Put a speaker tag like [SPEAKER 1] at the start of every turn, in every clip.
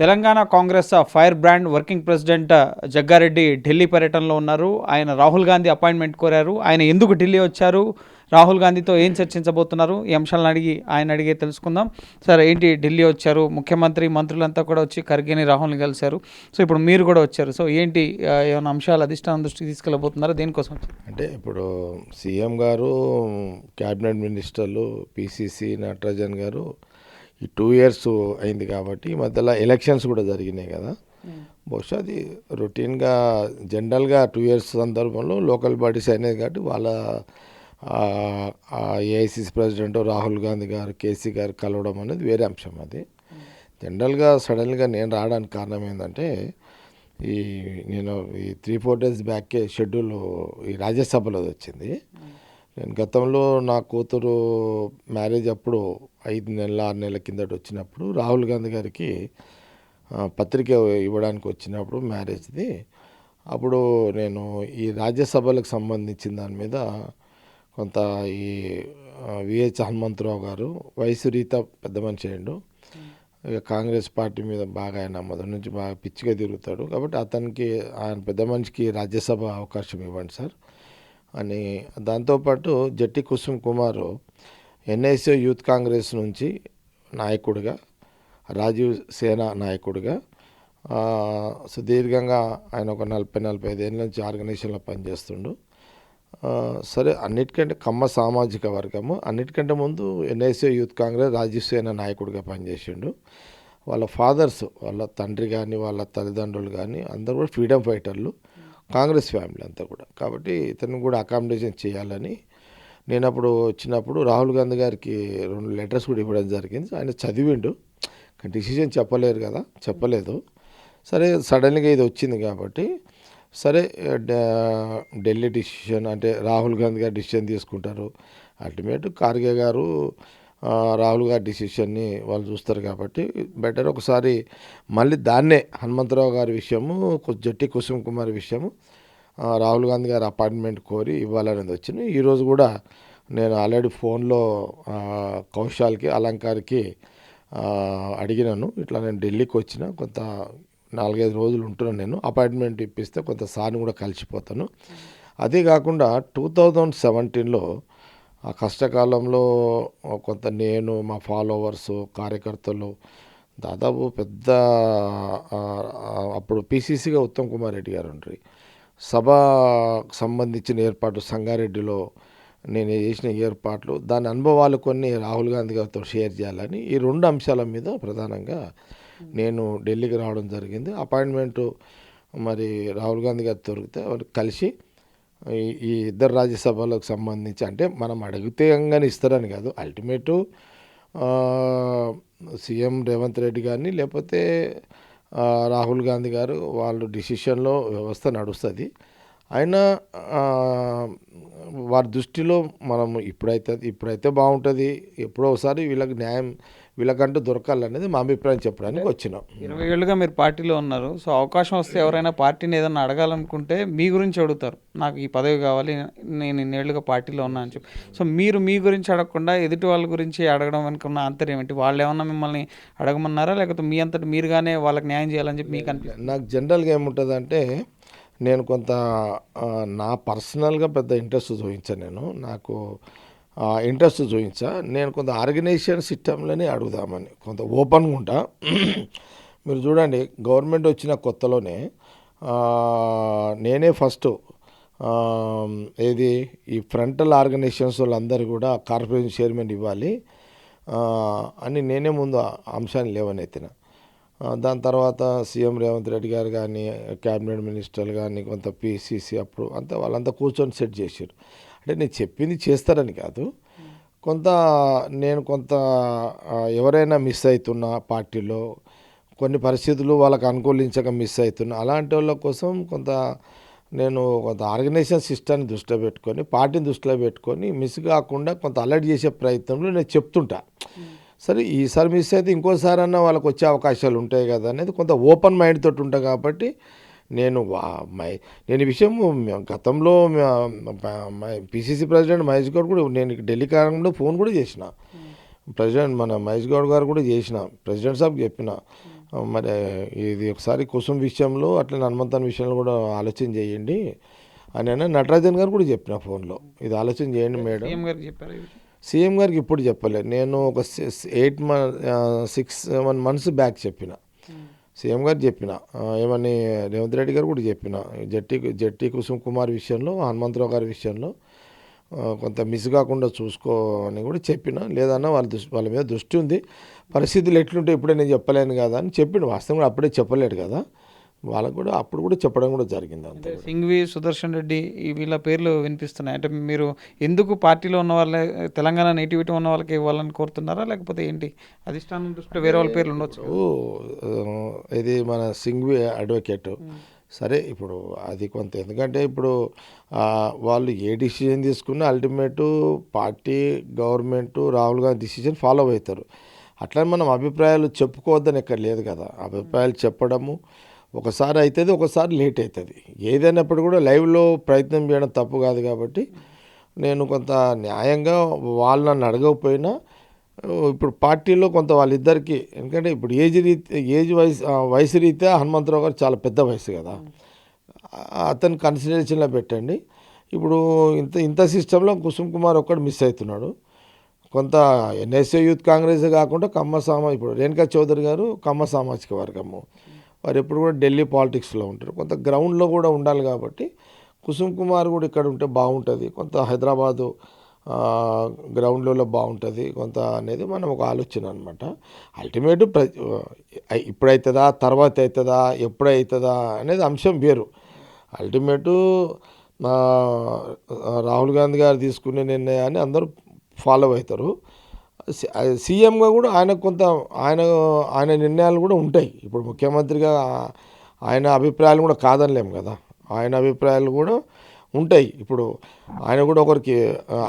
[SPEAKER 1] Telangana Congress fire brand working president Jaggareddy Delhi పర్యటనలో ఉన్నారు. ఆయన రాహుల్ గాంధీ అపాయింట్మెంట్ కోరారు. ఆయన ఎందుకు ఢిల్లీ వచ్చారు? రాహుల్ గాంధీతో ఏం చర్చించబోతున్నారు? ఈ అంశాలను అడిగి ఆయన అడిగే తెలుసుకుందాం. సార్ ఏంటి ఢిల్లీ వచ్చారు? ముఖ్యమంత్రి మంత్రులంతా కూడా వచ్చి ఖర్గేని రాహుల్ని కలిశారు. సో ఇప్పుడు మీరు కూడా వచ్చారు. సో ఏంటి ఏమైనా అంశాలు అధిష్టానం దృష్టికి తీసుకెళ్ళబోతున్నారా? దేనికోసం
[SPEAKER 2] అంటే ఇప్పుడు సీఎం గారు క్యాబినెట్ మినిస్టర్లు పిసిసి నటరాజన్ గారు ఈ టూ ఇయర్స్ అయింది కాబట్టి ఈ మధ్యలో ఎలక్షన్స్ కూడా జరిగినాయి కదా. బహుశా అది రొటీన్గా జనరల్గా టూ ఇయర్స్ సందర్భంలో లోకల్ బాడీస్ అయినాయి కాబట్టి వాళ్ళ ఏఐసిసి ప్రెసిడెంట్ రాహుల్ గాంధీ గారు కేసీ గారు కలవడం అనేది వేరే అంశం అది. జనరల్గా సడన్గా నేను రావడానికి కారణం ఏంటంటే ఈ నేను ఈ త్రీ ఫోర్ డేస్ బ్యాకే షెడ్యూల్ ఈ రాజ్యసభలో వచ్చింది. నేను గతంలో నా కూతురు మ్యారేజ్ అప్పుడు ఐదు నెలల ఆరు నెలల కిందట వచ్చినప్పుడు రాహుల్ గాంధీ గారికి పత్రిక ఇవ్వడానికి వచ్చినప్పుడు మ్యారేజ్ది. అప్పుడు నేను ఈ రాజ్యసభలకు సంబంధించిన దాని మీద కొంత ఈ విహెచ్ హనుమంతరావు గారు వయసు రీత పెద్ద మనిషి అయ్యిండు. ఇక కాంగ్రెస్ పార్టీ మీద బాగా ఆయన మొదటి నుంచి బాగా పిచ్చిగా తిరుగుతాడు. కాబట్టి అతనికి ఆయన పెద్ద మనిషికి రాజ్యసభ అవకాశం ఇవ్వండి సార్. అని దాంతోపాటు జట్టి కుసుమ్ కుమార్ ఎన్ఐసి యూత్ కాంగ్రెస్ నుంచి నాయకుడిగా రాజీవ్ సేన నాయకుడిగా సుదీర్ఘంగా ఆయన ఒక నలభై నలభై ఐదేళ్ళ నుంచి ఆర్గనైజేషన్లో పనిచేస్తుండు. సరే అన్నిటికంటే కమ్మ సామాజిక వర్గము. అన్నిటికంటే ముందు ఎన్ఐసి యూత్ కాంగ్రెస్ రాజీవ్ సేన నాయకుడిగా పనిచేసిండు. వాళ్ళ ఫాదర్స్ వాళ్ళ తండ్రి కానీ వాళ్ళ తల్లిదండ్రులు కానీ అందరూ కూడా ఫ్రీడమ్ ఫైటర్లు. కాంగ్రెస్ ఫ్యామిలీ అంతా కూడా. కాబట్టి ఇతను కూడా అకామిడేషన్ చేయాలని నేను అప్పుడు వచ్చినప్పుడు రాహుల్ గాంధీ గారికి రెండు లెటర్స్ కూడా ఇవ్వడం జరిగింది. ఆయన చదివిండు. కానీ డిసిషన్ చెప్పలేరు కదా చెప్పలేదు. సరే సడన్గా ఇది వచ్చింది కాబట్టి సరే ఢిల్లీ డిసిషన్ అంటే రాహుల్ గాంధీ గారు డిసిషన్ తీసుకుంటారు. అల్టిమేట్ ఖార్గే గారు రాహుల్ గారి డిసిషన్ని వాళ్ళు చూస్తారు కాబట్టి బెటర్ ఒకసారి మళ్ళీ దాన్నే హనుమంతరావు గారి విషయము జట్టి కుసుమ్ కుమార్ విషయము రాహుల్ గాంధీ గారి అపాయింట్మెంట్ కోరి ఇవ్వాలనేది వచ్చింది. ఈరోజు కూడా నేను ఆల్రెడీ ఫోన్లో కౌశాల్కి అలంకార్కి అడిగినాను. ఇట్లా నేను ఢిల్లీకి వచ్చిన కొంత నాలుగైదు రోజులు ఉంటున్నాను నేను. అపాయింట్మెంట్ ఇప్పిస్తే కొంత సార్ని కూడా కలిసిపోతాను. అదే కాకుండా టూ థౌజండ్ సెవెంటీన్లో ఆ కష్టకాలంలో కొంత నేను మా ఫాలోవర్స్ కార్యకర్తలు దాదాపు పెద్ద అప్పుడు పీసీసీగా ఉత్తమ్ కుమార్ రెడ్డి గారు ఉంటారు సభ సంబంధించిన ఏర్పాటు సంగారెడ్డిలో నేను చేసిన ఏర్పాట్లు దాని అనుభవాలు కొన్ని రాహుల్ గాంధీ గారితో షేర్ చేయాలని ఈ రెండు అంశాల మీద ప్రధానంగా నేను ఢిల్లీకి రావడం జరిగింది. అపాయింట్మెంటు మరి రాహుల్ గాంధీ గారు దొరికితే వారు కలిసి ఈ ఇద్దరు రాజ్యసభలకు సంబంధించి అంటే మనం అడిగితే కానీ ఇస్తారని కాదు అల్టిమేటు సీఎం రేవంత్ రెడ్డి గారిని లేకపోతే రాహుల్ గాంధీ గారు వాళ్ళు డిసిషన్లో వ్యవస్థ నడుస్తుంది. అయినా వారి దృష్టిలో మనం ఇప్పుడైతే ఇప్పుడైతే బాగుంటుంది. ఎప్పుడో ఒకసారి వీళ్ళకి న్యాయం వీళ్ళకంటూ దొరకాలనేది మా అభిప్రాయం చెప్పడానికి వచ్చినాం.
[SPEAKER 1] ఇరవై ఏళ్ళుగా మీరు పార్టీలో ఉన్నారు సో అవకాశం వస్తే ఎవరైనా పార్టీని ఏదైనా అడగాలనుకుంటే మీ గురించి అడుగుతారు. నాకు ఈ పదవి కావాలి నేను ఇన్నేళ్ళుగా పార్టీలో ఉన్నా అని చెప్పి. సో మీరు మీ గురించి అడగకుండా ఎదుటి వాళ్ళ గురించి అడగడం వెనుక ఉన్న ఆంతర్యం ఏంటి? వాళ్ళు ఏమన్నా మిమ్మల్ని అడగమన్నారా? లేకపోతే మీ అంతటి మీరుగానే వాళ్ళకి న్యాయం చేయాలని చెప్పి మీకు అనిపిస్తుంది
[SPEAKER 2] నాకు జనరల్గా ఏముంటుందంటే నేను కొంత నా పర్సనల్గా పెద్ద ఇంట్రెస్ట్ చూపించాను నేను. నాకు ఇంట్రెస్ట్ చూపించా. నేను కొంత ఆర్గనైజేషన్ సిస్టంలోనే అడుగుదామని కొంత ఓపెన్గా ఉంటా. మీరు చూడండి గవర్నమెంట్ వచ్చిన కొత్తలోనే నేనే ఫస్ట్ ఏది ఈ ఫ్రంటల్ ఆర్గనైజేషన్స్ వాళ్ళందరూ కూడా కార్పొరేషన్ చైర్మన్ ఇవ్వాలి అని నేనే ముందు అంశాన్ని లేవనెత్తిన. దాని తర్వాత సీఎం రేవంత్ రెడ్డి గారు కానీ క్యాబినెట్ మినిస్టర్లు కానీ కొంత పిసిసి అప్పుడు అంతా వాళ్ళంతా కూర్చొని సెట్ చేశారు అంటే నేను చెప్పింది చేస్తారని కాదు. కొంత నేను కొంత ఎవరైనా మిస్ అవుతున్నా పార్టీలో కొన్ని పరిస్థితులు వాళ్ళకి అనుకూలించక మిస్ అవుతున్నా అలాంటి వాళ్ళ కోసం కొంత నేను కొంత ఆర్గనైజేషన్ సిస్టాన్ని దృష్టిలో పెట్టుకొని పార్టీని దృష్టిలో పెట్టుకొని మిస్ కాకుండా కొంత అలర్ట్ చేసే ప్రయత్నంలో నేను చెప్తుంటా. సరే ఈసారి మిస్ అయితే ఇంకోసారి అన్న వాళ్ళకి వచ్చే అవకాశాలు ఉంటాయి కదా అనేది కొంత ఓపెన్ మైండ్ తోటి ఉంటా కాబట్టి నేను వా- మై నేను విషయం గతంలో పిసిసి ప్రెసిడెంట్ మహేష్ గౌడ్ కూడా నేను ఢిల్లీ కాలంలో ఫోన్ కూడా చేసిన. ప్రెసిడెంట్ మన మహేష్ గౌడ్ గారు కూడా చేసిన ప్రెసిడెంట్ సాబ్ చెప్పిన. మరి ఇది ఒకసారి కుసుం విషయంలో అట్లా హనుమంతన్ విషయంలో కూడా ఆలోచన చేయండి అని నటరాజన్ గారు కూడా చెప్పిన ఫోన్లో. ఇది ఆలోచన చేయండి మేడం.
[SPEAKER 1] సీఎం గారికి చెప్పారు ఈ విషయం.
[SPEAKER 2] సీఎం గారికి ఇప్పుడు చెప్పలేదు నేను ఒక eight month six seven months back చెప్పిన. సీఎం గారు చెప్పిన ఏమని రేవంత్ రెడ్డి గారు కూడా చెప్పిన జట్టి జట్టి కుసుమ్ కుమార్ విషయంలో హనుమంతరావు గారి విషయంలో కొంత మిస్ కాకుండా చూసుకో అని కూడా చెప్పిన లేదన్నా వాళ్ళ దృష్టి వాళ్ళ మీద దృష్టి ఉంది. పరిస్థితులు ఎట్లుంటే ఇప్పుడే నేను చెప్పలేను కదా అని చెప్పిండు వాస్తవం కూడా అప్పుడే చెప్పలేడు కదా. వాళ్ళకు కూడా అప్పుడు కూడా చెప్పడం కూడా జరిగింది అంతే
[SPEAKER 1] సింఘ్వి సుదర్శన్ రెడ్డి ఈ వీళ్ళ పేర్లు వినిపిస్తున్నాయి. అంటే మీరు ఎందుకు పార్టీలో ఉన్న వాళ్ళే తెలంగాణ నేటివిటీ ఉన్న వాళ్ళకి ఇవ్వాలని కోరుతున్నారా? లేకపోతే ఏంటి? అధిష్టానం దృష్టిలో వేరే వాళ్ళ పేర్లు ఉండొచ్చు
[SPEAKER 2] ఇది మన సింగ్వి అడ్వకేట్ సరే ఇప్పుడు అది కొంత ఎందుకంటే ఇప్పుడు వాళ్ళు ఏ డిసిజన్ తీసుకున్నా ultimate party government Rahul Gandhi decision follow అవుతారు. అట్లా మనం అభిప్రాయాలు చెప్పుకోవద్దని ఎక్కడ లేదు కదా. అభిప్రాయాలు చెప్పడము ఒకసారి అవుతుంది ఒకసారి లేట్ అవుతుంది ఏదైనప్పుడు కూడా లైవ్లో ప్రయత్నం చేయడం తప్పు కాదు కాబట్టి నేను కొంత న్యాయంగా వాళ్ళు నన్ను అడగకపోయినా ఇప్పుడు పార్టీలో కొంత వాళ్ళిద్దరికి ఎందుకంటే ఇప్పుడు ఏజ్ రీతి ఏజ్ వయసు వయసు రీత్యా హనుమంతరావు గారు చాలా పెద్ద వయసు కదా. అతను కన్సిడరేషన్లో పెట్టండి. ఇప్పుడు ఇంత ఇంత సిస్టంలో కుసుమ్ కుమార్ ఒక్కడు మిస్ అవుతున్నాడు. కొంత ఎన్ఎస్ఏ యూత్ కాంగ్రెస్ కాకుండా కమ్మ సామా ఇప్పుడు రేణుకా చౌదరి గారు కమ్మ సామాజిక వర్గము. వారు ఎప్పుడు కూడా ఢిల్లీ పాలిటిక్స్లో ఉంటారు. కొంత గ్రౌండ్లో కూడా ఉండాలి కాబట్టి కుసుమ్ కుమార్ కూడా ఇక్కడ ఉంటే బాగుంటుంది. కొంత హైదరాబాదు గ్రౌండ్లలో బాగుంటుంది. కొంత అనేది మనం ఒక ఆలోచన అనమాట అల్టిమేట్ ప్ర ఇప్పుడైతుందా తర్వాత అవుతుందా ఎప్పుడవుతుందా అనేది అంశం వేరు. అల్టిమేటు రాహుల్ గాంధీ గారు తీసుకునే నిర్ణయాన్ని అందరూ ఫాలో అవుతారు. సీఎంగా కూడా ఆయన కొంత ఆయన ఆయన నిర్ణయాలు కూడా ఉంటాయి. ఇప్పుడు ముఖ్యమంత్రిగా ఆయన అభిప్రాయాలు కూడా కాదనలేము కదా. ఆయన అభిప్రాయాలు కూడా ఉంటాయి. ఇప్పుడు ఆయన కూడా ఒకరికి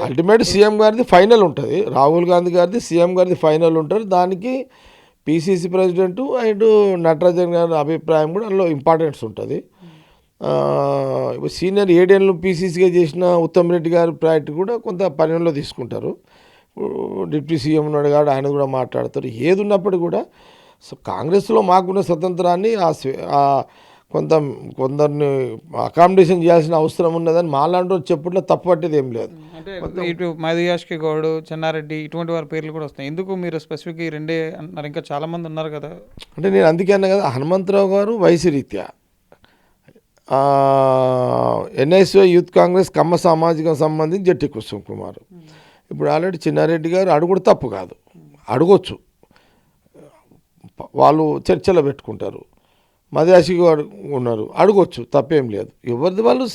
[SPEAKER 2] అల్టిమేట్ సీఎం గారిది ఫైనల్ ఉంటుంది. రాహుల్ గాంధీ గారిది సీఎం గారిది ఫైనల్ ఉంటుంది. దానికి పీసీసీ ప్రెసిడెంట్ అండ్ నటరాజన్ గారి అభిప్రాయం కూడా అందులో ఇంపార్టెన్స్ ఉంటుంది. ఇప్పుడు సీనియర్ ఏడేళ్ళు పీసీసీగా చేసిన ఉత్తమ్ రెడ్డి గారి ప్రాజెక్ట్ కూడా కొంత పరిగణలో తీసుకుంటారు. డిప్యూటీ సీఎం ఉన్నాడు కాబట్టి ఆయన కూడా మాట్లాడతారు. ఏది ఉన్నప్పటికీ కూడా సో కాంగ్రెస్లో మాకున్న స్వతంత్రాన్ని ఆ కొంత కొందరిని అకామిడేషన్ చేయాల్సిన అవసరం ఉన్నదని మాలాంటి చెప్పుట్లో తప్పట్టేది ఏం లేదు.
[SPEAKER 1] అంటే ఇటు మధుయాష్కి గౌడ్ చెన్నారెడ్డి ఇటువంటి వారి పేర్లు కూడా వస్తాయి. ఎందుకు మీరు స్పెసిఫిక్ రెండే అంటున్నారు ఇంకా చాలా మంది ఉన్నారు కదా.
[SPEAKER 2] అంటే నేను అందుకే అన్నా కదా హనుమంతరావు గారు వయసు రీత్యా. ఎన్ఎస్ఓ యూత్ కాంగ్రెస్ కమ్మ సామాజికం సంబంధించి జట్టి కుసుమ్ కుమార్. ఇప్పుడు ఆల్రెడీ చిన్నారెడ్డి గారు అడుగుడు తప్పు కాదు. అడగొచ్చు. వాళ్ళు చర్చలో పెట్టుకుంటారు. మధ్యాసి ఉన్నారు. అడగొచ్చు. తప్పేం లేదు. ఎవరిది వాళ్ళు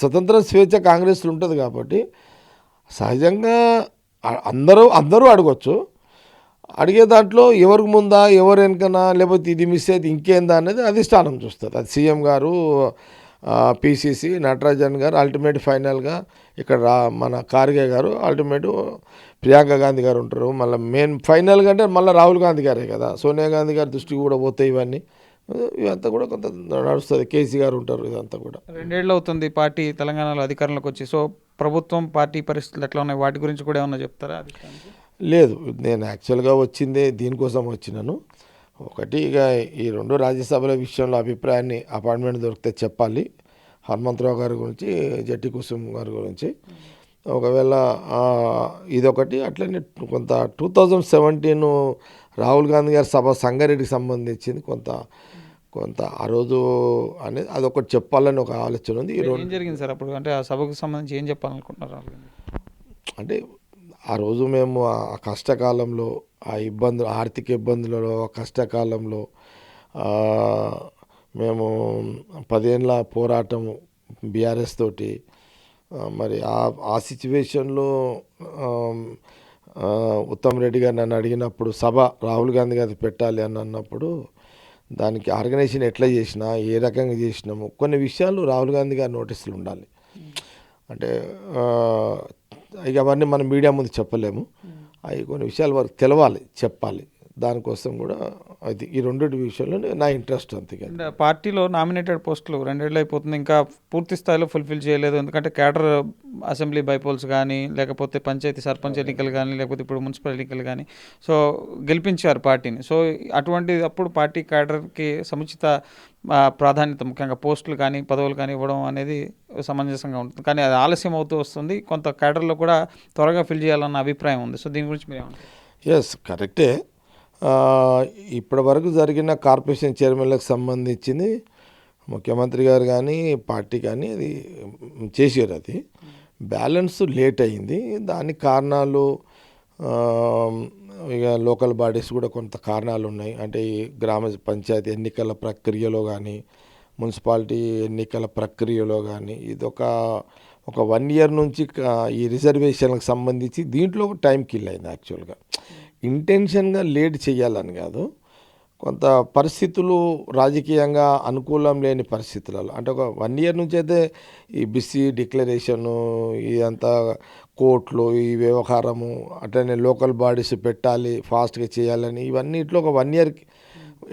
[SPEAKER 2] స్వతంత్ర స్వేచ్ఛ కాంగ్రెస్లో ఉంటుంది కాబట్టి సహజంగా అందరూ అందరూ అడగొచ్చు. అడిగే దాంట్లో ఎవరికి ముందా ఎవరు వెనకనా లేకపోతే ఇది మిస్ అయితే ఇంకేందా అనేది అధిష్టానం చూస్తుంది. అది సీఎం గారు పిసిసి నటరాజన్ గారు అల్టిమేట్ ఫైనల్గా ఇక్కడ రా మన ఖార్గే గారు అల్టిమేట్ ప్రియాంక గాంధీ గారు ఉంటారు. మళ్ళీ మెయిన్ ఫైనల్గా అంటే మళ్ళీ రాహుల్ గాంధీ గారే కదా. సోనియా గాంధీ గారి దృష్టికి కూడా పోతాయి ఇవన్నీ. ఇదంతా కూడా కొంత నడుస్తుంది. కేసీ గారు ఉంటారు ఇదంతా కూడా.
[SPEAKER 1] రెండేళ్ళు అవుతుంది పార్టీ తెలంగాణలో అధికారంలోకి వచ్చి. సో ప్రభుత్వం పార్టీ పరిస్థితులు ఎట్లా ఉన్నాయి? వాటి గురించి కూడా ఏమన్నా చెప్తారా?
[SPEAKER 2] లేదు నేను యాక్చువల్గా వచ్చిందే దీనికోసం వచ్చినాను. ఒకటి ఇక ఈ రెండు రాజ్యసభల విషయంలో అభిప్రాయాన్ని అపాయింట్మెంట్ దొరికితే చెప్పాలి. హనుమంతరావు గారి గురించి జట్టి కుసుమ్ గారి గురించి. ఒకవేళ ఇదొకటి అట్లనే కొంత two thousand seventeen Rahul Gandhi గారి సభ సంగారెడ్డికి సంబంధించింది కొంత కొంత ఆ రోజు అనేది అదొకటి చెప్పాలని ఒక ఆలోచన ఉంది. ఈ
[SPEAKER 1] ఏం జరిగింది సార్ అప్పుడు? అంటే ఆ సభకు సంబంధించి ఏం చెప్పాలనుకుంటున్నారు?
[SPEAKER 2] అంటే ఆ రోజు మేము ఆ కష్టకాలంలో ఆ ఇబ్బందులు ఆర్థిక ఇబ్బందులలో ఆ కష్టకాలంలో మేము పదేళ్ళ పోరాటము బీఆర్ఎస్ తోటి మరి ఆ ఆ సిచ్యువేషన్లో ఉత్తమ్ రెడ్డి గారు నన్ను అడిగినప్పుడు సభ రాహుల్ గాంధీ గారి పెట్టాలి అని అన్నప్పుడు దానికి ఆర్గనైజేషన్ ఎట్లా చేసినా ఏ రకంగా చేసినాము కొన్ని విషయాలు రాహుల్ గాంధీ గారి నోటీసులు ఉండాలి. అంటే ఇక అవన్నీ మనం మీడియా ముందు చెప్పలేము. అవి కొన్ని విషయాలు వారికి తెలవాలి చెప్పాలి. దానికోసం కూడా అది ఈ రెండింటి విషయంలో నా ఇంట్రెస్ట్ అంతే
[SPEAKER 1] పార్టీలో నామినేటెడ్ పోస్టులు రెండేళ్ళు అయిపోతుంది. ఇంకా పూర్తి స్థాయిలో ఫుల్ఫిల్ చేయలేదు. ఎందుకంటే క్యాడర్ అసెంబ్లీ బైపోల్స్ కానీ లేకపోతే పంచాయతీ సర్పంచ్ ఎన్నికలు కానీ లేకపోతే ఇప్పుడు మున్సిపల్ ఎన్నికలు కానీ. సో గెలిపించారు పార్టీని. సో అటువంటి అప్పుడు పార్టీ క్యాడర్కి సముచిత ప్రాధాన్యత ముఖ్యంగా పోస్టులు కానీ పదవులు కానీ ఇవ్వడం అనేది సమంజసంగా ఉంటుంది. కానీ అది ఆలస్యం అవుతూ వస్తుంది. కొంత క్యాడర్లో కూడా త్వరగా ఫిల్ చేయాలన్న అభిప్రాయం ఉంది. సో దీని గురించి మీరు ఏమంటారు
[SPEAKER 2] ఎస్ కరెక్టే. ఇప్పటి వరకు జరిగిన కార్పొరేషన్ చైర్మన్లకు సంబంధించింది ముఖ్యమంత్రి గారు కానీ పార్టీ కానీ అది చేసారు అది. బ్యాలెన్స్ లేట్ అయింది. దానికి కారణాలు ఇక లోకల్ బాడీస్ కూడా కొంత కారణాలు ఉన్నాయి. అంటే ఈ గ్రామ పంచాయతీ ఎన్నికల ప్రక్రియలో కానీ మున్సిపాలిటీ ఎన్నికల ప్రక్రియలో కానీ ఇది ఒక ఒక వన్ ఇయర్ నుంచి ఈ రిజర్వేషన్లకు సంబంధించి దీంట్లో టైం కిల్ అయింది యాక్చువల్గా. ఇంటెన్షన్గా లేట్ చేయాలని కాదు. కొంత పరిస్థితులు రాజకీయంగా అనుకూలం లేని పరిస్థితులలో అంటే ఒక వన్ ఇయర్ నుంచి అయితే ఈ బిస్సీ డిక్లరేషను ఇదంతా కోర్టులు ఈ వ్యవహారము అట్లనే లోకల్ బాడీస్ పెట్టాలి ఫాస్ట్గా చేయాలని ఇవన్నిట్లో ఒక వన్ ఇయర్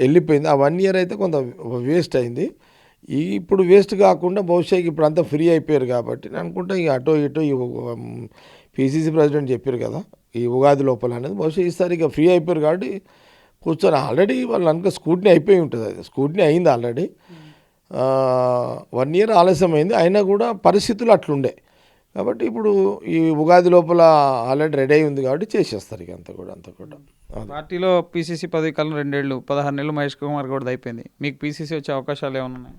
[SPEAKER 2] వెళ్ళిపోయింది. ఆ వన్ ఇయర్ అయితే కొంత వేస్ట్ అయింది. ఈ ఇప్పుడు వేస్ట్ కాకుండా బహుశా ఇప్పుడు అంతా ఫ్రీ అయిపోయారు కాబట్టి నేను అనుకుంటా ఈ అటో ఇటో ఈ పీసీసీ ప్రెసిడెంట్ చెప్పారు కదా ఈ ఉగాది లోపల అనేది బహుశా ఈసారి ఇక ఫ్రీ అయిపోయారు కాబట్టి కూర్చొని ఆల్రెడీ వాళ్ళు అనుకో స్కూట్నీ అయిపోయి ఉంటుంది అది. స్కూట్నీ అయింది ఆల్రెడీ. వన్ ఇయర్ ఆలస్యం అయింది అయినా కూడా పరిస్థితులు అట్లుండే. కాబట్టి ఇప్పుడు ఈ ఉగాది లోపల ఆల్రెడీ రెడీ అయి ఉంది కాబట్టి చేసేస్తారు ఇక అంతా కూడా అంతా కూడా.
[SPEAKER 1] పార్టీలో పీసీసీ పదవి కాలం రెండేళ్ళు పదహారు నెలలు మహేష్ కుమార్ గౌడ్ అయిపోయింది. మీకు పీసీసీ వచ్చే అవకాశాలు ఏమైనా ఉన్నాయి?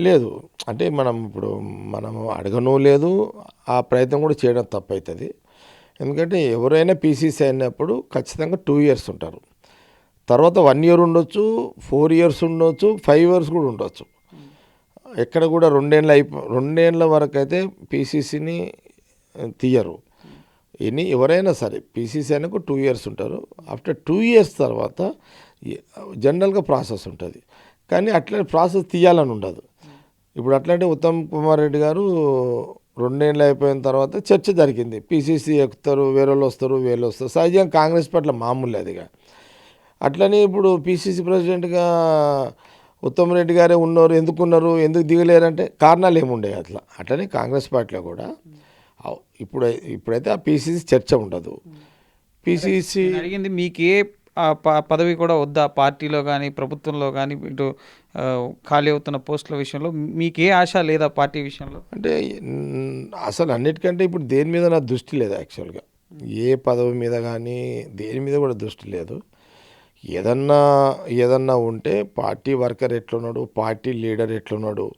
[SPEAKER 2] లేదు. అంటే మనం ఇప్పుడు మనం అడగను లేదు. ఆ ప్రయత్నం కూడా చేయడం తప్పవుతుంది ఎందుకంటే ఎవరైనా పీసీసీ అయినప్పుడు ఖచ్చితంగా టూ ఇయర్స్ ఉంటారు. తర్వాత వన్ ఇయర్ ఉండొచ్చు ఫోర్ ఇయర్స్ ఉండొచ్చు ఫైవ్ ఇయర్స్ కూడా ఉండొచ్చు. ఎక్కడ కూడా రెండేళ్ళ అయిపో రెండేళ్ళ వరకు అయితే పీసీసీని తీయరు. ఎన్ని ఎవరైనా సరే పీసీసీ అయినాక టూ ఇయర్స్ ఉంటారు. ఆఫ్టర్ టూ ఇయర్స్ తర్వాత జనరల్గా ప్రాసెస్ ఉంటుంది. కానీ అట్లా ప్రాసెస్ తీయాలని ఉండదు. ఇప్పుడు అట్లాంటి ఉత్తమ్ కుమార్ రెడ్డి గారు రెండేళ్ళు అయిపోయిన తర్వాత చర్చ జరిగింది. పీసీసీ ఎక్కుతారు వేరే వాళ్ళు వస్తారు వేరే వస్తారు. సహజంగా కాంగ్రెస్ పట్ల మామూలు అదిగా అట్లనే ఇప్పుడు పిసిసి ప్రెసిడెంట్గా ఉత్తమ్ రెడ్డి గారే ఉన్నారు ఎందుకు ఉన్నారు ఎందుకు దిగలేరంటే కారణాలు ఏముండే అట్లా. అట్లనే కాంగ్రెస్ పార్టీలో కూడా ఇప్పుడు ఇప్పుడైతే ఆ పిసిసి చర్చ ఉండదు. పిసిసి
[SPEAKER 1] అడిగింది మీకు ప- పదవి కూడా వద్దా? పార్టీలో కానీ ప్రభుత్వంలో కానీ ఇటు ఖాళీ అవుతున్న పోస్టుల విషయంలో మీకు ఏ ఆశ లేదా పార్టీ విషయంలో?
[SPEAKER 2] అంటే అసలు అన్నిటికంటే ఇప్పుడు దేని మీద నా దృష్టి లేదు యాక్చువల్గా. ఏ పదవి మీద కానీ దేని మీద కూడా దృష్టి లేదు. ఏదన్నా ఏదన్నా ఉంటే పార్టీ వర్కర్ ఎట్లున్నాడు పార్టీ లీడర్ ఎట్లున్నాడు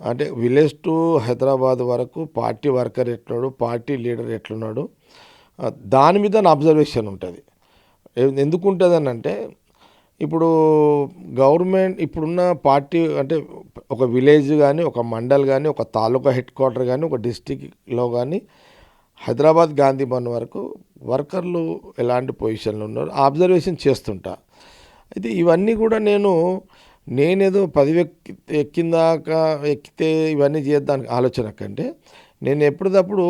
[SPEAKER 2] అంటే విలేజ్ టు హైదరాబాద్ వరకు పార్టీ వర్కర్ ఎట్లున్నాడు పార్టీ లీడర్ ఎట్లున్నాడు దాని మీద నా అబ్జర్వేషన్ ఉంటుంది. ఎందుకు ఉంటుంది అంటే ఇప్పుడు గవర్నమెంట్ ఇప్పుడున్న పార్టీ అంటే ఒక విలేజ్ కానీ ఒక మండల్ కానీ ఒక తాలూకా హెడ్ క్వార్టర్ కానీ ఒక డిస్టిక్లో కానీ హైదరాబాద్ గాంధీ భవన్ వరకు వర్కర్లు ఎలాంటి పొజిషన్లో ఉన్నారు ఆబ్జర్వేషన్ చేస్తుంటా. అయితే ఇవన్నీ కూడా నేను నేనేదో పదవి ఎక్కిందాక ఎక్కితే ఇవన్నీ చేద్దానికి ఆలోచన కంటే నేను ఎప్పటికప్పుడు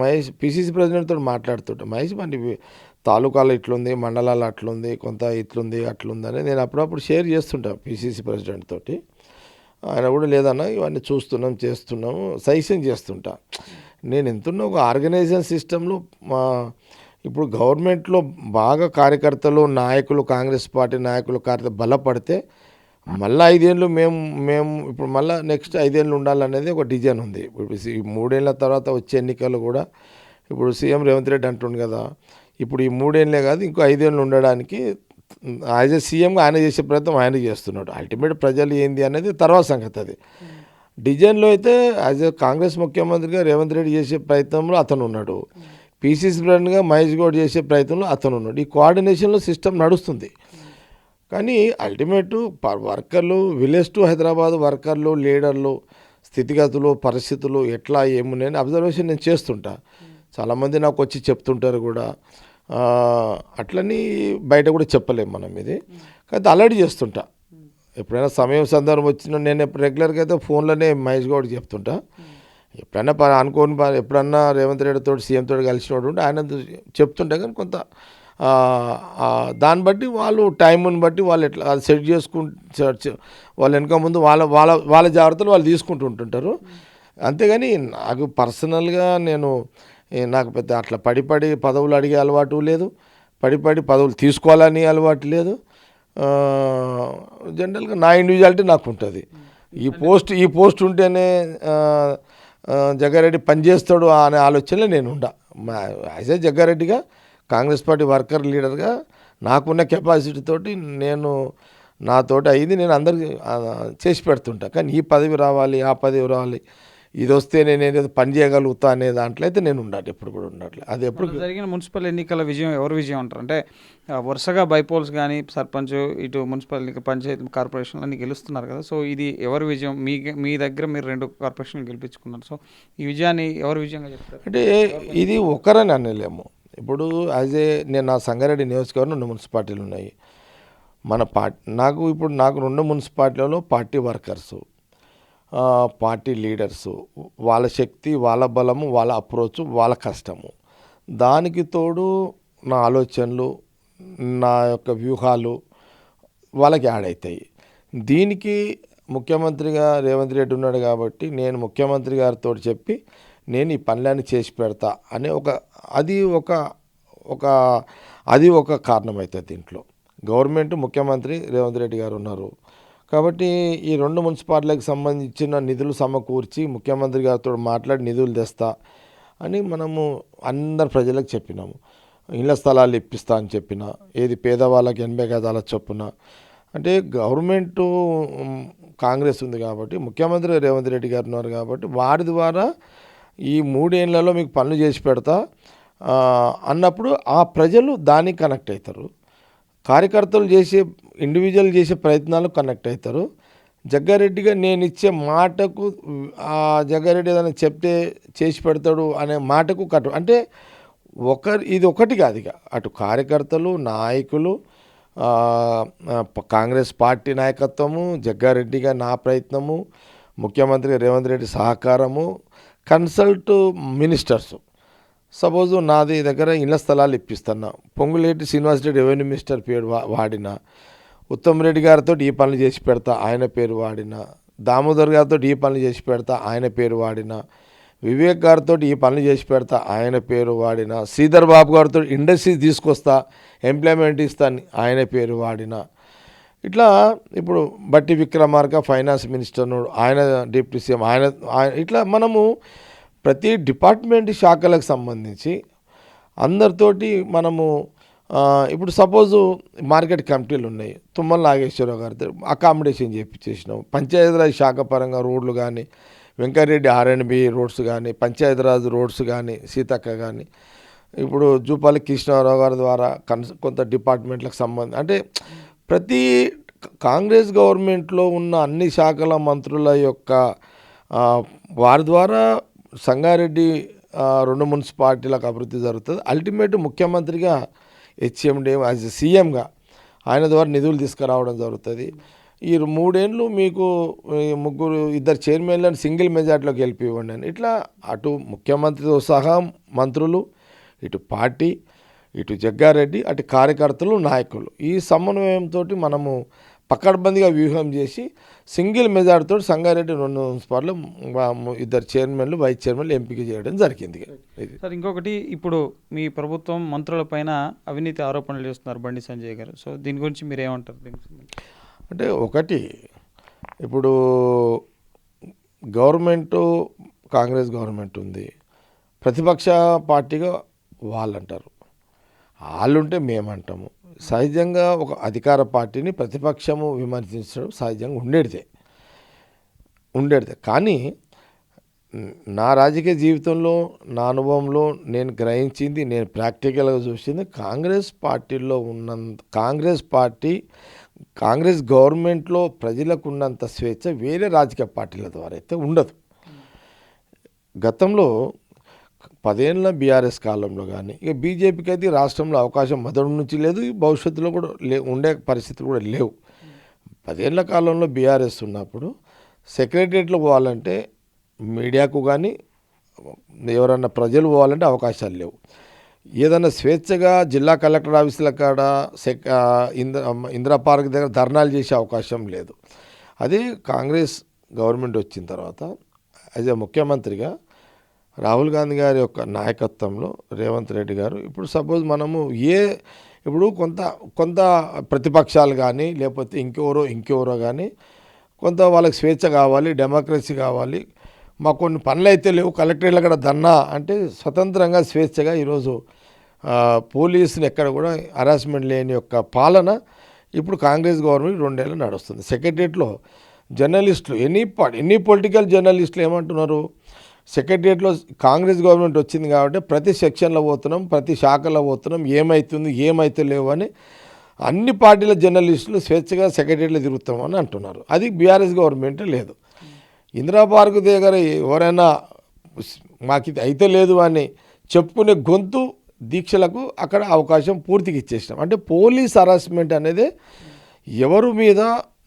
[SPEAKER 2] మహేష్ పిసిసి ప్రెసిడెంట్తో మాట్లాడుతుంటా. మహేష్ మన తాలూకాలు తాలూకాలో ఇట్లుంది మండలాలు అట్లుంది కొంత ఇట్లుంది అట్లుంది అని నేను అప్పుడప్పుడు షేర్ చేస్తుంటా పిసిసి ప్రెసిడెంట్ తోటి. ఆయన కూడా లేదన్నా ఇవన్నీ చూస్తున్నాం చేస్తున్నాము సజెషన్ చేస్తుంటా. నేను ఎంతున్న ఒక ఆర్గనైజేషన్ సిస్టంలో మా ఇప్పుడు గవర్నమెంట్లో బాగా కార్యకర్తలు నాయకులు కాంగ్రెస్ పార్టీ నాయకులు కార్యకర్త బలపడితే మళ్ళీ ఐదేళ్ళు మేము మేము ఇప్పుడు మళ్ళీ నెక్స్ట్ ఐదేళ్ళు ఉండాలనేది ఒక డిజైన్ ఉంది. ఇప్పుడు ఈ మూడేళ్ళ తర్వాత వచ్చే ఎన్నికలు కూడా ఇప్పుడు సీఎం రేవంత్ రెడ్డి అంటుండు కదా ఇప్పుడు ఈ మూడేళ్ళే కాదు ఇంకో ఐదేళ్ళు ఉండడానికి యాజ్ ఎ సీఎంగా ఆయన చేసే ప్రయత్నం ఆయన చేస్తున్నాడు. అల్టిమేట్ ప్రజలు ఏంది అనేది తర్వాత సంగతి అది. డిజైన్లో అయితే యాజ్ ఎ కాంగ్రెస్ ముఖ్యమంత్రిగా రేవంత్ రెడ్డి చేసే ప్రయత్నంలో అతను ఉన్నాడు. పీసీసీ ప్రెసిడెంట్గా మహేష్ గౌడ్ చేసే ప్రయత్నంలో అతను ఉన్నాడు. ఈ కోఆర్డినేషన్లో సిస్టమ్ నడుస్తుంది. కానీ అల్టిమేట్ వర్కర్లు విలేజ్ టు హైదరాబాద్ వర్కర్లు లీడర్లు స్థితిగతులు పరిస్థితులు ఎట్లా ఏమున్నాయని అబ్జర్వేషన్ నేను చేస్తుంటా. చాలామంది నాకు వచ్చి చెప్తుంటారు కూడా. అట్లని బయట కూడా చెప్పలేము మనం ఇది. కానీ అలర్ట్ చేస్తుంటా. ఎప్పుడైనా సమయం సందర్భం వచ్చినా నేను రెగ్యులర్గా అయితే ఫోన్లోనే మహేష్ గౌడ్ చెప్తుంటా. ఎప్పుడైనా ప- అనుకోని ఎప్పుడన్నా రేవంత్ రెడ్డితో సీఎం తోటి ఉంటే ఆయన చెప్తుంటే కానీ కొంత దాన్ని బట్టి వాళ్ళు టైంని బట్టి వాళ్ళు ఎట్లా అది సెట్ చేసుకుంటు వాళ్ళ వెనక ముందు వాళ్ళ వాళ్ళ వాళ్ళ జాగ్రత్తలు వాళ్ళు తీసుకుంటూ ఉంటుంటారు. అంతేగాని నాకు పర్సనల్గా నేను నాకు పెద్ద అట్లా పడి పడి పదవులు అడిగే అలవాటు లేదు. పడి పడి పదవులు తీసుకోవాలని అలవాటు లేదు. జనరల్గా నా ఇండివిజువాలిటీ నాకు ఉంటుంది. ఈ పోస్ట్ ఈ పోస్ట్ ఉంటేనే జగ్గారెడ్డి పనిచేస్తాడు అనే ఆలోచనలో నేను ఉండా. యాజ్ ఏ జగ్గారెడ్డిగా కాంగ్రెస్ పార్టీ వర్కర్ లీడర్గా నాకున్న కెపాసిటీ తోటి నేను నాతోటి అయింది నేను అందరికి చేసి పెడుతుంటా. కానీ ఈ పదవి రావాలి ఆ పదవి రావాలి ఇది వస్తే నేను ఏదో పని చేయగలుగుతా అనే దాంట్లో అయితే నేను ఉండాలి ఎప్పుడు కూడా ఉండాలి. అది ఎప్పుడు
[SPEAKER 1] జరిగిన మున్సిపల్ ఎన్నికల విజయం ఎవరు విజయం అంటారు? అంటే వరుసగా బైపోల్స్ కానీ సర్పంచ్ ఇటు మున్సిపల్ ఎన్నిక పంచాయతీ కార్పొరేషన్ అన్ని గెలుస్తున్నారు కదా. సో ఇది ఎవరి విజయం? మీ మీ దగ్గర మీరు రెండు కార్పొరేషన్లు గెలిపించుకున్నారు. సో ఈ విజయాన్ని ఎవరు విజయంగా చెప్తారు?
[SPEAKER 2] అంటే ఇది ఒకరని అనలేము. ఇప్పుడు యాజ్ ఏ నేను నా సంగారెడ్డి నియోజకవర్గం రెండు మున్సిపాలిటీలు ఉన్నాయి. మన పార్టీ నాకు ఇప్పుడు నాకు రెండు మున్సిపాలిటీలలో పార్టీ వర్కర్సు పార్టీ లీడర్సు వాళ్ళ శక్తి వాళ్ళ బలము వాళ్ళ అప్రోచ్ వాళ్ళ కష్టము. దానికి తోడు నా ఆలోచనలు నా యొక్క వ్యూహాలు వాళ్ళకి యాడ్ అవుతాయి దీనికి ముఖ్యమంత్రిగా రేవంత్ రెడ్డి ఉన్నాడు కాబట్టి నేను ముఖ్యమంత్రి గారితో చెప్పి నేను ఈ పనులన్నీ చేసి పెడతా అనే ఒక అది ఒక ఒక అది ఒక కారణం అవుతుంది దీంట్లో. గవర్నమెంట్ ముఖ్యమంత్రి రేవంత్ రెడ్డి గారు ఉన్నారు. కాబట్టి ఈ రెండు మున్సిపాలిటీలకు సంబంధించిన నిధులు సమకూర్చి ముఖ్యమంత్రి గారితో మాట్లాడి నిధులు తెస్తా అని మనము అందరు ప్రజలకు చెప్పినాము. ఇళ్ళ స్థలాలు ఇప్పిస్తా అని చెప్పిన ఏది పేదవాళ్ళకి ఎనభై గదాల చొప్పున. అంటే గవర్నమెంట్ కాంగ్రెస్ ఉంది కాబట్టి ముఖ్యమంత్రి రేవంత్ రెడ్డి గారు ఉన్నారు కాబట్టి వారి ద్వారా ఈ మూడేళ్ళలో మీకు పనులు చేసి పెడతా. అన్నప్పుడు ఆ ప్రజలు దానికి కనెక్ట్ అవుతారు కార్యకర్తలు చేసే ఇండివిజువల్ చేసే ప్రయత్నాలు కనెక్ట్ అవుతారు జగ్గారెడ్డిగా నేను ఇచ్చే మాటకు ఆ జగ్గారెడ్డి ఏదైనా చెప్తే చేసి పెడతాడు అనే మాటకు కట్టు అంటే ఒక ఇది ఒకటి కాదు ఇక. అటు కార్యకర్తలు నాయకులు కాంగ్రెస్ పార్టీ నాయకత్వము జగ్గారెడ్డిగా నా ప్రయత్నము ముఖ్యమంత్రి రేవంత్ రెడ్డి సహకారము కన్సల్ట్ మినిస్టర్స్. సపోజ్ నాది దగ్గర ఇళ్ళ స్థలాలు ఇప్పిస్తున్నా. పొంగులేటి శ్రీనివాస్ రెడ్డి రెవెన్యూ మినిస్టర్ పేరు వాడిన. ఉత్తమ్ రెడ్డి గారితో ఈ పనులు చేసి పెడతా ఆయన పేరు వాడిన. దామోదర్ గారితో ఈ పనులు చేసి పెడతా ఆయన పేరు వాడిన. వివేక్ గారితో ఈ పనులు చేసి పెడతా ఆయన పేరు వాడిన. శ్రీధర్ బాబు గారితో ఇండస్ట్రీస్ తీసుకొస్తా ఎంప్లాయ్మెంట్ ఇస్తాను ఆయన పేరు వాడిన. ఇట్లా ఇప్పుడు బట్టి విక్రమార్క ఫైనాన్స్ మినిస్టర్ ఆయన డిప్యూటీ సీఎం ఆయన ఇట్లా మనము ప్రతి డిపార్ట్మెంట్ శాఖలకు సంబంధించి అందరితోటి మనము ఇప్పుడు సపోజు మార్కెట్ కమిటీలు ఉన్నాయి. తుమ్మల నాగేశ్వరరావు గారితో అకామిడేషన్ చేపించేసినాం పంచాయతీరాజ్ శాఖ పరంగా రోడ్లు కానీ వెంకటరెడ్డి ఆర్ఎన్బి రోడ్స్ కానీ పంచాయతీరాజ్ రోడ్స్ కానీ సీతక్క కానీ ఇప్పుడు జూపాలి కృష్ణారావు గారి ద్వారా కన్స్ కొంత డిపార్ట్మెంట్లకు సంబంధం అంటే ప్రతి కాంగ్రెస్ గవర్నమెంట్లో ఉన్న అన్ని శాఖల మంత్రుల యొక్క వారి ద్వారా సంగారెడ్డి రెండు మున్సిపాలిటీలకు అభివృద్ధి జరుగుతుంది. అల్టిమేట్ ముఖ్యమంత్రిగా హెచ్ఎండి యాజ్ సీఎంగా ఆయన ద్వారా నిధులు తీసుకురావడం జరుగుతుంది. ఈ మూడేళ్ళు మీకు ముగ్గురు ఇద్దరు చైర్మన్లను సింగిల్ మెజార్టీలోకి వెళ్ళిపోయి ఇట్లా అటు ముఖ్యమంత్రితో సహా మంత్రులు ఇటు పార్టీ ఇటు జగ్గారెడ్డి అటు కార్యకర్తలు నాయకులు. ఈ సమన్వయంతో మనము పకడ్బందీగా వ్యూహం చేసి సింగిల్ మెజార్టీతో సంగారెడ్డి రెండు మున్సిపాల్లో ఇద్దరు చైర్మన్లు వైస్ చైర్మన్లు ఎంపిక చేయడం జరిగింది.
[SPEAKER 1] సార్ ఇంకొకటి ఇప్పుడు మీ ప్రభుత్వం మంత్రుల పైన అవినీతి ఆరోపణలు చేస్తున్నారు బండి సంజయ్ గారు. సో దీని గురించి మీరు ఏమంటారు?
[SPEAKER 2] అంటే ఒకటి ఇప్పుడు గవర్నమెంటు కాంగ్రెస్ గవర్నమెంట్ ఉంది. ప్రతిపక్ష పార్టీగా వాళ్ళు అంటారు వాళ్ళుంటే మేమంటాము. సహజంగా ఒక అధికార పార్టీని ప్రతిపక్షము విమర్శించడం సహజంగా ఉండేటిదే. ఉండేటిదే. కానీ నా రాజకీయ జీవితంలో నా అనుభవంలో నేను గ్రహించింది నేను ప్రాక్టికల్గా చూసింది కాంగ్రెస్ పార్టీలో ఉన్నంత కాంగ్రెస్ పార్టీ కాంగ్రెస్ గవర్నమెంట్లో ప్రజలకు ఉన్నంత స్వేచ్ఛ వేరే రాజకీయ పార్టీల ద్వారా అయితే ఉండదు. గతంలో పదేళ్ళ బీఆర్ఎస్ కాలంలో కానీ ఇక బీజేపీకి అయితే రాష్ట్రంలో అవకాశం మొదటి నుంచి లేదు భవిష్యత్తులో కూడా లే ఉండే పరిస్థితులు కూడా లేవు. పదేళ్ళ కాలంలో బీఆర్ఎస్ ఉన్నప్పుడు సెక్రటరియట్లో పోవాలంటే మీడియాకు కానీ ఎవరన్నా ప్రజలు పోవాలంటే అవకాశాలు లేవు. ఏదైనా స్వేచ్ఛగా జిల్లా కలెక్టర్ ఆఫీసుల కాడ సెక్ ఇంద్ర ఇందిరా పార్క్ దగ్గర ధర్నాలు చేసే అవకాశం లేదు. అదే కాంగ్రెస్ గవర్నమెంట్ వచ్చిన తర్వాత యాజ్ ఏ ముఖ్యమంత్రిగా రాహుల్ గాంధీ గారి యొక్క నాయకత్వంలో రేవంత్ రెడ్డి గారు ఇప్పుడు సపోజ్ మనము ఏ ఇప్పుడు కొంత కొంత ప్రతిపక్షాలు కానీ లేకపోతే ఇంకెవరో ఇంకెవరో కానీ కొంత వాళ్ళకి స్వేచ్ఛ కావాలి డెమోక్రసీ కావాలి. మాకు కొన్ని పనులు అయితే లేవు కలెక్టరేట్లు కూడా దన్నా అంటే స్వతంత్రంగా స్వేచ్ఛగా ఈరోజు ఆ, పోలీసులు ఎక్కడ కూడా హరాస్మెంట్ లేని యొక్క పాలన ఇప్పుడు కాంగ్రెస్ గవర్నమెంట్ రెండేళ్ళు నడుస్తుంది. సెక్రటరియట్లో జర్నలిస్టులు ఎనీ ఎనీ పొలిటికల్ జర్నలిస్టులు ఏమంటున్నారు? సెక్రటరియట్లో కాంగ్రెస్ గవర్నమెంట్ వచ్చింది కాబట్టి ప్రతి సెక్షన్లో పోతున్నాం ప్రతి శాఖలో పోతున్నాం ఏమవుతుంది ఏమైతే లేవు అని అన్ని పార్టీల జర్నలిస్టులు స్వేచ్ఛగా సెక్రటరీలో తిరుగుతామని అంటున్నారు. అది బీఆర్ఎస్ గవర్నమెంట్ లేదు. ఇందిరా పార్క్ దగ్గర ఎవరైనా మాకు ఇది అయితే లేదు అని చెప్పుకునే గొంతు దీక్షలకు అక్కడ అవకాశం పూర్తిగా ఇచ్చేసినాం. అంటే పోలీస్ హరాస్మెంట్ అనేది ఎవరి మీద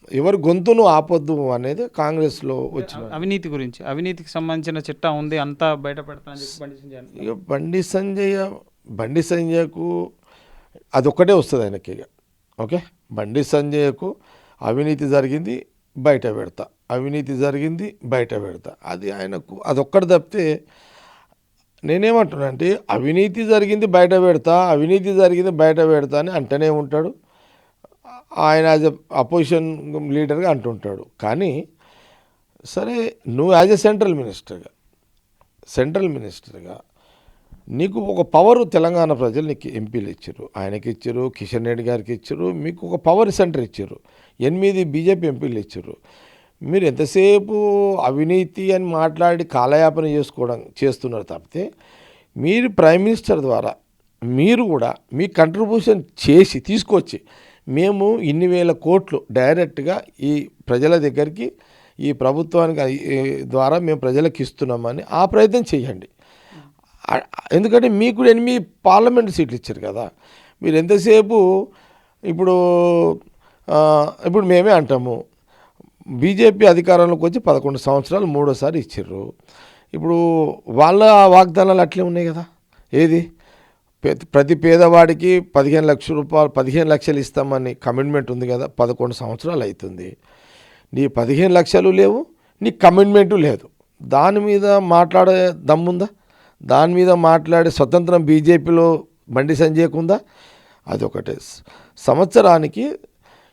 [SPEAKER 2] ఎవరి గొంతును ఆపొద్దు అనేది కాంగ్రెస్లో వచ్చిన
[SPEAKER 1] అవినీతి గురించి అవినీతికి సంబంధించిన చిట్టా ఉంది అంతా బయట పెడతానని చెప్పి బండి సంజయ్ అన్నారు.
[SPEAKER 2] ఇక బండి సంజయ్ బండి సంజయ్కు అదొక్కటే వస్తుంది ఆయనకి ఇక ఓకే? బండి సంజయ్కు అవినీతి జరిగింది బయట పెడతా. అవినీతి జరిగింది బయట పెడతా. అది ఆయనకు అదొక్కటి తప్పితే నేనేమంటున్నా అంటే అవినీతి జరిగింది బయట పెడతా అవినీతి జరిగింది బయట పెడతా అని అంటనే ఉంటాడు. ఆయన యాజ్ ఎ అపోజిషన్ లీడర్గా అంటుంటాడు. కానీ సరే నువ్వు యాజ్ ఎ సెంట్రల్ మినిస్టర్గా సెంట్రల్ మినిస్టర్గా నీకు ఒక పవర్ తెలంగాణ ప్రజలు నీకు ఎంపీలు ఇచ్చారు. ఆయనకి ఇచ్చారు కిషన్ రెడ్డి గారికి ఇచ్చారు మీకు ఒక పవర్ సెంటర్ ఇచ్చారు. ఎనిమిది బీజేపీ ఎంపీలు ఇచ్చారు. మీరు ఎంతసేపు అవినీతి అని మాట్లాడి కాలయాపన చేసుకోవడం చేస్తున్నారు తప్పితే మీరు ప్రైమ్ మినిస్టర్ ద్వారా మీరు కూడా మీ కంట్రిబ్యూషన్ చేసి తీసుకొచ్చి మేము ఇన్ని వేల కోట్లు డైరెక్ట్గా ఈ ప్రజల దగ్గరికి ఈ ప్రభుత్వానికి ద్వారా మేము ప్రజలకు ఇస్తున్నామని ఆ ప్రయత్నం చేయండి. ఎందుకంటే మీకు కూడా ఎనిమిది పార్లమెంట్ సీట్లు ఇచ్చారు కదా. మీరు ఎంతసేపు ఇప్పుడు ఇప్పుడు మేమే అంటాము బీజేపీ అధికారంలోకి వచ్చి పదకొండు సంవత్సరాలు మూడోసారి ఇచ్చారు ఇప్పుడు వాళ్ళ వాగ్దానాలు అట్లే ఉన్నాయి కదా. ఏది? ప్రతి పేదవాడికి పదిహేను లక్షల రూపాయలు పదిహేను లక్షలు ఇస్తామని కమిట్మెంట్ ఉంది కదా పదకొండు సంవత్సరాలు అవుతుంది నీ పదిహేను లక్షలు లేవు నీ కమిట్మెంటు లేదు. దాని మీద మాట్లాడే దమ్ముందా? దాని మీద మాట్లాడే స్వతంత్రం బీజేపీలో బండి సంజయ్కు ఉందా అదొకటే సంవత్సరానికి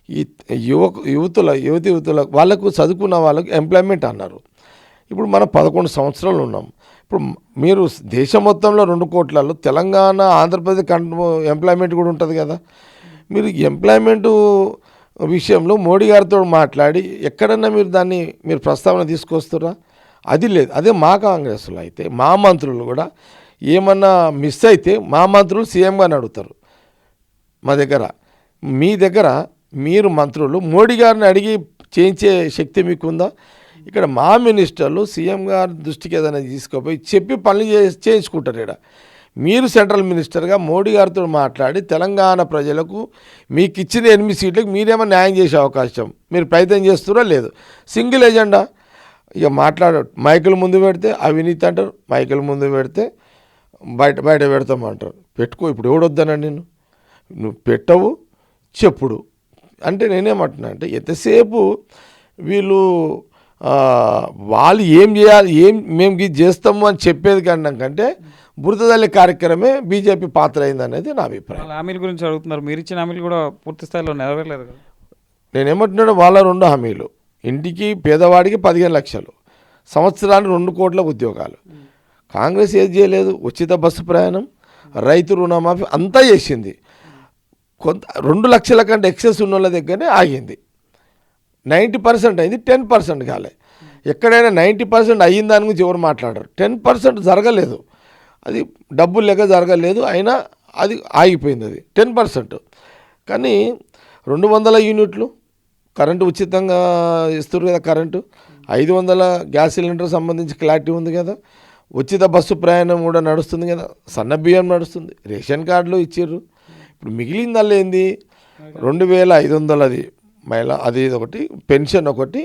[SPEAKER 2] ఈ యువకు యువతుల యువతి యువతుల వాళ్ళకు చదువుకున్న వాళ్ళకు ఎంప్లాయ్మెంట్ అన్నారు. ఇప్పుడు మనం పదకొండు సంవత్సరాలు ఉన్నాం. ఇప్పుడు మీరు దేశం మొత్తంలో రెండు కోట్లలో తెలంగాణ ఆంధ్రప్రదేశ్ కన్ ఎంప్లాయ్మెంట్ కూడా ఉంటుంది కదా. మీరు ఎంప్లాయ్మెంటు విషయంలో మోడీ గారితో మాట్లాడి ఎక్కడన్నా మీరు దాన్ని మీరు ప్రస్తావన తీసుకొస్తారా? అది లేదు. అదే మా కాంగ్రెస్లో అయితే మా మంత్రులు కూడా ఏమన్నా మిస్ అయితే మా మంత్రులు సీఎంగా అడుగుతారు. మా దగ్గర మీ దగ్గర మీరు మంత్రులు మోడీ గారిని అడిగి చేయించే శక్తి మీకుందా? ఇక్కడ మా మినిస్టర్లు సీఎం గారి దృష్టికి ఏదైనా తీసుకుపోయి చెప్పి పనులు చే చేయించుకుంటారు ఇక్కడ. మీరు సెంట్రల్ మినిస్టర్గా మోడీ గారితో మాట్లాడి తెలంగాణ ప్రజలకు మీకు ఇచ్చిన ఎనిమిది సీట్లకు మీరేమో న్యాయం చేసే అవకాశం. మీరు ప్రయత్నం చేస్తారా లేదు? Single agenda. ఇక మాట్లాడ మైకులు ముందు పెడితే అవినీతి అంటారు మైకుల ముందు పెడితే బయట బయట పెడతామంటారు. పెట్టుకో ఇప్పుడు ఎవడొద్దనండి నేను నువ్వు పెట్టవు చెప్పుడు. అంటే నేనేమంటున్నా అంటే ఎంతసేపు వీళ్ళు వాళ్ళు ఏం చేయాలి ఏం మేము ఇది చేస్తాము అని చెప్పేది కన్నా కంటే బురదల్లి కార్యక్రమే బీజేపీ పాత్ర అయింది అనేది నా అభిప్రాయం.
[SPEAKER 1] హామీల గురించి అడుగుతున్నారు. మీరు ఇచ్చిన హామీలు కూడా పూర్తి స్థాయిలో నెరవేరలేదు
[SPEAKER 2] నేనేమంటున్నాడు వాళ్ళ రెండు హామీలు. ఇంటికి పేదవాడికి పదిహేను లక్షలు సంవత్సరానికి రెండు కోట్ల ఉద్యోగాలు. కాంగ్రెస్ ఏది చేయలేదు? ఉచిత బస్సు ప్రయాణం రైతు రుణమాఫీ అంతా చేసింది. కొంత రెండు లక్షల కంటే ఎక్సెస్ ఉన్న వాళ్ళ దగ్గరనే ఆగింది. నైంటీ పర్సెంట్ అయింది టెన్ పర్సెంట్ కాలే. ఎక్కడైనా నైంటీ పర్సెంట్ అయ్యిన దాని గురించి ఎవరు మాట్లాడరు. టెన్ పర్సెంట్ జరగలేదు. అది డబ్బులు లెక్క జరగలేదు అయినా అది ఆగిపోయింది అది టెన్ పర్సెంట్. కానీ రెండు వందల యూనిట్లు కరెంటు ఉచితంగా ఇస్తారు కదా కరెంటు. ఐదు వందల గ్యాస్ సిలిండర్ సంబంధించి క్లారిటీ ఉంది కదా. ఉచిత బస్సు ప్రయాణం కూడా నడుస్తుంది కదా. సన్న బియ్యం నడుస్తుంది. రేషన్ కార్డులు ఇచ్చారు ఇప్పుడు మిగిలిందల్లేంది? రెండు వేల ఐదు వందలది. మహిళ అది ఒకటి. పెన్షన్ ఒకటి.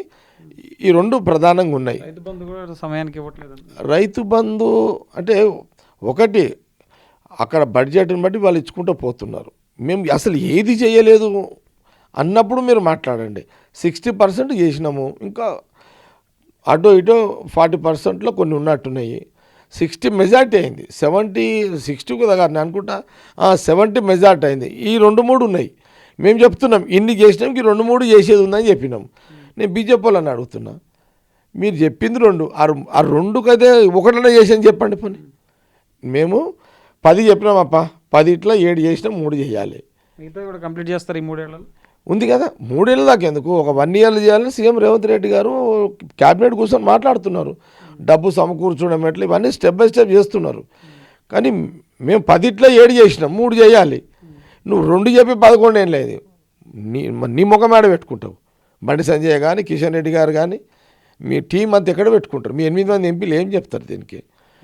[SPEAKER 2] ఈ రెండు ప్రధానంగా ఉన్నాయి.
[SPEAKER 1] రైతు బంధు కూడా సమయానికి ఇవ్వట్లేదు
[SPEAKER 2] రైతు బంధు అంటే ఒకటి అక్కడ బడ్జెట్ని బట్టి వాళ్ళు ఇచ్చుకుంటూ పోతున్నారు. మేము అసలు ఏది చేయలేదు అన్నప్పుడు మీరు మాట్లాడండి. సిక్స్టీ పర్సెంట్ చేసినాము. ఇంకా అటో ఇటో ఫార్టీ పర్సెంట్లో కొన్ని ఉన్నట్టున్నాయి. సిక్స్టీ మెజార్టీ అయింది. సెవెంటీ సిక్స్టీ కదా కాదు నేను అనుకుంటా సెవెంటీ మెజార్టీ అయింది. ఈ రెండు మూడు ఉన్నాయి. మేము చెప్తున్నాం ఇన్ని చేసినాం ఈ రెండు మూడు చేసేది ఉందని చెప్పినాం. నేను బీజేపీ వాళ్ళని అడుగుతున్నా. మీరు చెప్పింది రెండు ఆ రెండు కదే ఒకటనే చేసాను చెప్పండి పని. మేము పది చెప్పినామప్ప పది ఇట్లా ఏడు చేసినాం మూడు చేయాలి.
[SPEAKER 1] మిగతా కూడా కంప్లీట్ చేస్తారు ఈ మూడేళ్ళలో
[SPEAKER 2] ఉంది కదా మూడేళ్ళ దాకా ఎందుకు? ఒక వన్ ఇయర్లో చేయాలని సీఎం రేవంత్ రెడ్డి గారు క్యాబినెట్ కూర్చొని మాట్లాడుతున్నారు. డబ్బు సమకూర్చడం ఎట్లా ఇవన్నీ స్టెప్ బై స్టెప్ చేస్తున్నారు. కానీ మేము పదిట్లో ఏడు చేసినాం మూడు చేయాలి. నువ్వు రెండు చెప్పి పదకొండు ఏం లేదు. నీ నీ ముఖం ఆడ పెట్టుకుంటావు. బండి సంజయ్ కానీ కిషన్ రెడ్డి గారు కానీ మీ టీం అంతా ఎక్కడ పెట్టుకుంటారు? మీ ఎనిమిది మంది ఎంపీలు ఏం చెప్తారు దీనికి?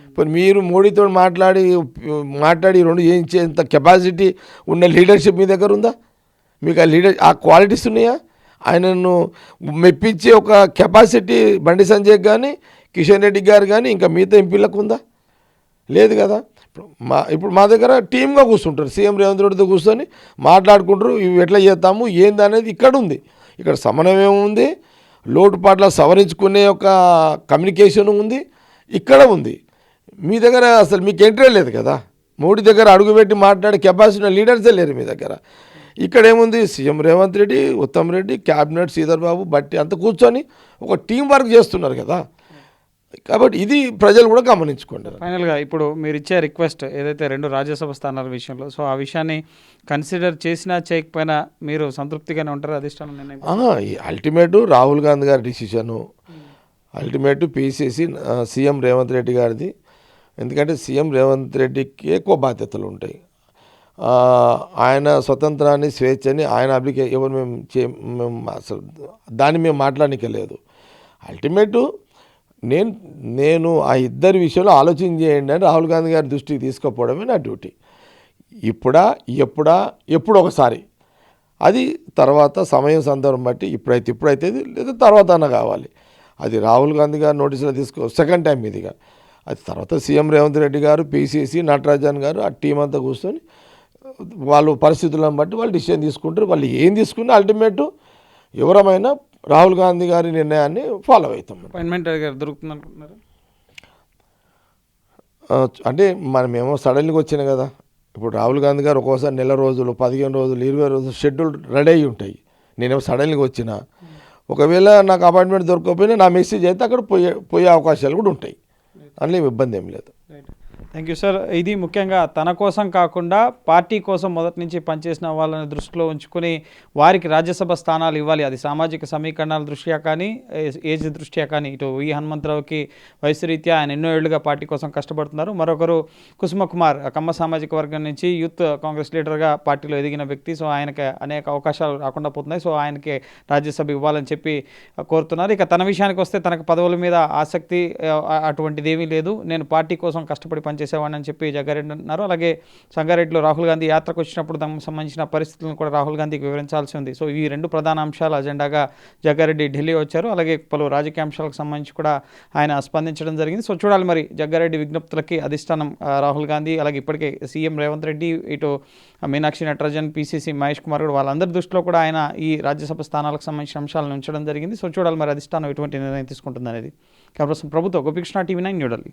[SPEAKER 2] ఇప్పుడు మీరు మోడీతో మాట్లాడి మాట్లాడి రెండు చేయించేంత కెపాసిటీ ఉన్న లీడర్షిప్ మీ దగ్గర ఉందా? మీకు ఆ లీడర్ ఆ క్వాలిటీస్ ఉన్నాయా? ఆయనను మెప్పించే ఒక కెపాసిటీ బండి సంజయ్ కానీ కిషన్ రెడ్డి గారు కానీ ఇంకా మిగతా ఎంపీలకు ఉందా? లేదు కదా? మా ఇప్పుడు మా దగ్గర టీమ్గా కూర్చుంటారు. సీఎం రేవంత్ రెడ్డితో కూర్చొని మాట్లాడుకుంటారు. ఇవి ఎట్లా చేస్తాము ఏంది అనేది ఇక్కడ ఉంది. ఇక్కడ సమన్వయం ఉంది? లోటుపాట్ల సవరించుకునే ఒక కమ్యూనికేషన్ ఉంది. ఇక్కడ ఉంది. మీ దగ్గర అసలు మీకు ఎంట్రీ లేదు కదా? మోడీ దగ్గర అడుగుపెట్టి మాట్లాడే కెపాసిటీ లీడర్సే లేరు మీ దగ్గర. ఇక్కడ ఏముంది? సీఎం రేవంత్ రెడ్డి ఉత్తమ్ రెడ్డి క్యాబినెట్ శ్రీధర్ బాబు బట్టి అంతా కూర్చొని ఒక టీం వర్క్ చేస్తున్నారు కదా? కాబట్టి ఇది ప్రజలు కూడా గమనించుకోండి.
[SPEAKER 1] ఫైనల్గా ఇప్పుడు మీరు ఇచ్చే రిక్వెస్ట్ ఏదైతే రెండు రాజ్యసభ స్థానాల విషయంలో సో ఆ విషయాన్ని కన్సిడర్ చేసినా చేయకపోయినా మీరు సంతృప్తిగానే ఉంటారు అధిష్టానం నిర్ణయం
[SPEAKER 2] అల్టిమేటు రాహుల్ గాంధీ గారి decision ultimate PCC CM Revanth Reddy గారిది. ఎందుకంటే సీఎం రేవంత్ రెడ్డికి ఎక్కువ బాధ్యతలు ఉంటాయి. ఆయన స్వతంత్రాన్ని స్వేచ్ఛని ఆయన అప్లికే ఎవరు మేము చే మేము అసలు దాన్ని మేము మాట్లాడనికే లేదు. అల్టిమేటు నేను నేను ఆ ఇద్దరి విషయంలో ఆలోచన చేయండి అని రాహుల్ గాంధీ గారి దృష్టికి తీసుకుపోవడమే నా డ్యూటీ. ఇప్పుడా ఎప్పుడా ఎప్పుడు ఒకసారి. అది తర్వాత సమయం సందర్భం బట్టి ఇప్పుడైతే ఇప్పుడైతే లేదా తర్వాత అన్న కావాలి. అది రాహుల్ గాంధీ గారు నోటీసులో తీసుకో సెకండ్ టైం ఇదిగా అది తర్వాత సీఎం రేవంత్ రెడ్డి గారు పీసీసీ నటరాజన్ గారు ఆ టీం అంతా కూర్చొని వాళ్ళు పరిస్థితులను బట్టి వాళ్ళు డిసిషన్ తీసుకుంటారు. వాళ్ళు ఏం తీసుకున్నా అల్టిమేట్ ఎవరమైనా రాహుల్ గాంధీ గారి నిర్ణయాన్ని ఫాలో అవుతాం
[SPEAKER 1] అపాయింట్మెంట్ దొరుకుతుంది అనుకుంటున్నారు
[SPEAKER 2] అంటే మనమేమో సడన్గా వచ్చిన కదా. ఇప్పుడు రాహుల్ గాంధీ గారు ఒక్కోసారి నెల రోజులు పదిహేను రోజులు ఇరవై రోజులు షెడ్యూల్ రెడీ అయ్యి ఉంటాయి. నేనేమో సడన్గా వచ్చిన. ఒకవేళ నాకు అపాయింట్మెంట్ దొరకకపోయినా నా మెసేజ్ అయితే అక్కడ పోయే పోయే అవకాశాలు కూడా ఉంటాయి. అందులో ఇబ్బంది ఏం లేదు.
[SPEAKER 1] థ్యాంక్ యూ సార్ ఇది ముఖ్యంగా తన కోసం కాకుండా పార్టీ కోసం మొదటి నుంచి పనిచేసిన వాళ్ళని దృష్టిలో ఉంచుకొని వారికి రాజ్యసభ స్థానాలు ఇవ్వాలి. అది సామాజిక సమీకరణాల దృష్ట్యా కానీ ఏ- ఏజ్ దృష్ట్యా కానీ ఇటు వి హనుమంతరావుకి వయసు రీత్యా ఆయన ఎన్నో ఏళ్ళుగా పార్టీ కోసం కష్టపడుతున్నారు. మరొకరు కుసుమ కుమార్ కమ్మ సామాజిక వర్గం నుంచి యూత్ కాంగ్రెస్ లీడర్గా పార్టీలో ఎదిగిన వ్యక్తి. సో ఆయనకి అనేక అవకాశాలు రాకుండా పోతున్నాయి. సో ఆయనకి రాజ్యసభ ఇవ్వాలని చెప్పి కోరుతున్నారు. ఇక తన విషయానికి వస్తే తనకు పదవుల మీద ఆసక్తి అటువంటిది ఏమీ లేదు. నేను పార్టీ కోసం కష్టపడి పని పనిచేసేవాడిని అని చెప్పి జగ్గారెడ్డి అన్నారు అలాగే సంగారెడ్డిలో రాహుల్ గాంధీ యాత్రకు వచ్చినప్పుడు దానికి సంబంధించిన పరిస్థితులను కూడా రాహుల్ గాంధీకి వివరించాల్సి ఉంది. సో ఈ రెండు ప్రధాన అంశాల అజెండాగా జగ్గారెడ్డి ఢిల్లీ వచ్చారు. అలాగే పలు రాజకీయ అంశాలకు సంబంధించి కూడా ఆయన స్పందించడం జరిగింది. సో చూడాలి మరి జగ్గారెడ్డి విజ్ఞప్తులకి అధిష్టానం రాహుల్ గాంధీ అలాగే ఇప్పటికే సీఎం రేవంత్ రెడ్డి ఇటు మీనాక్షి నటరాజన్ పీసీసీ మహేష్ కుమార్ కూడా వాళ్ళందరి దృష్టిలో కూడా ఆయన ఈ రాజ్యసభ స్థానాలకు సంబంధించిన అంశాలను ఉంచడం జరిగింది. సో చూడాలి మరి అధిష్టానం ఎటువంటి నిర్ణయం తీసుకుంటుందనేది. అనేది ప్రభుత్వ గోపికృష్ణ టీవీ నైన్ న్యూఢిల్లీ.